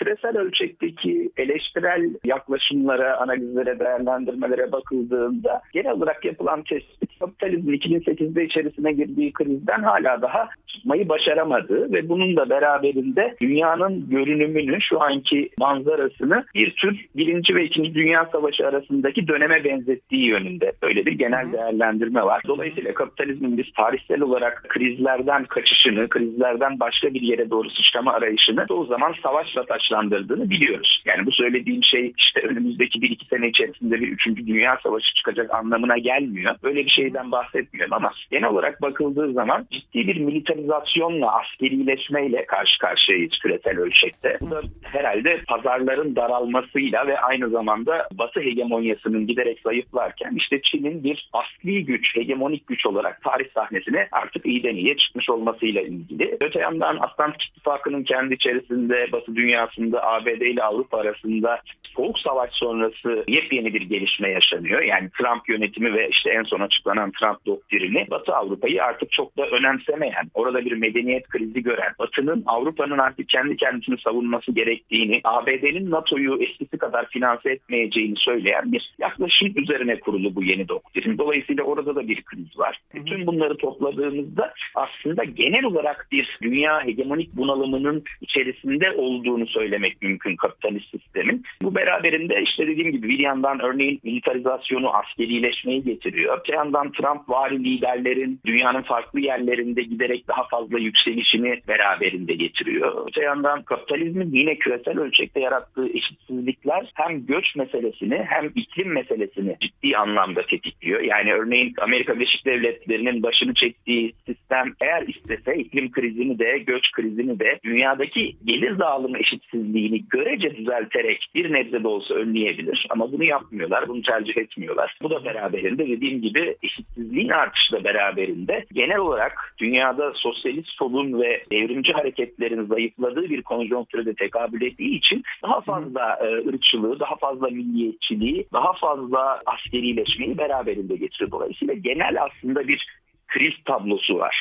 küresel ölçekteki eleştirel yaklaşımlara, analizlere, değerlendirmelere bakıldığında genel olarak yapılan tespit kapitalizmin 2008'de içerisine girdiği krizden hala daha çıkmayı başaramadığı ve bunun da beraberinde dünyanın görünümünü, şu anki manzarasını bir tür birinci ve ikinci Dünya Savaşı arasındaki döneme benzettiği yönünde böyle bir genel değerlendirme var. Dolayısıyla kapitalizmin biz tarihsel olarak krizlerden kaçışını, krizlerden başka bir yere doğru sıçrama arayışını o zaman savaşla taçlandırdığını biliyoruz. Yani bu söylediğim şey işte önümüzdeki bir iki sene içerisinde bir üçüncü dünya savaşı çıkacak anlamına gelmiyor. Böyle bir şeyden bahsetmiyorum ama genel olarak bakıldığı zaman ciddi bir militarizasyonla, askerileşmeyle karşı karşıyayız küresel ölçekte. Bu da herhalde pazarların daralmasıyla ve aynı zamanda Batı hegemonyasının giderek zayıflarken işte Çin'in bir asli güç, hegemonik güç olarak tarih sahnesine artık iyiden iyiye çıkmış olmasıyla ilgili. Öte yandan Atlantik İttifakı'nın kendi içerisinde Batı dünyasında ABD ile Avrupa arasında Soğuk Savaş sonrası yepyeni bir gelişme yaşanıyor. Yani Trump yönetimi ve işte en son açıklanan Trump doktrini Batı Avrupa'yı artık çok da önemsemeyen, orada bir medeniyet krizi gören, Batı'nın Avrupa'nın artık kendi kendisini savunması gerektiğini, ABD'nin NATO'yu eskisi kadar finanse etmeyeceğini söyleyen bir yaklaşım üzerine kurulu bu yeni doktrin. Dolayısıyla orada da bir kriz var. Bütün bunları topladığımızda aslında genel olarak bir dünya hegemonik bunalımının içerisinde olduğunu söylemek mümkün kapitalist sistemin. Bu beraberinde işte dediğim gibi bir yandan örneğin militarizasyonu, askerileşmeyi getiriyor. Öte yandan Trump vari liderlerin dünyanın farklı yerlerinde giderek daha fazla yükselişini beraberinde getiriyor. Öte yandan kapitalizmin yine küresel ölçekte yarattığı eşitsizlikler hem göç meselesini hem iklim meselesini ciddi anlamda tetikliyor. Yani örneğin Amerika Birleşik Devletleri'nin başını çektiği sistem eğer istese iklim krizini de göç krizini de dünyadaki gelir dağılımı eşitsizliğini görece düzelterek bir nebze de olsa önleyebilir. Ama bunu yapmıyorlar, bunu tercih etmiyorlar. Bu da beraberinde dediğim gibi eşitsizliğin artışı da beraberinde genel olarak dünyada sosyalist solun ve devrimci hareketlerin zayıfladığı bir konjonktürde tekabül ettiği için daha fazla e, ırkçılığı, daha fazla milliyetçiliği, daha fazla askerileşmeyi beraberinde getiriyor. Dolayısıyla genel aslında bir kriz tablosu var.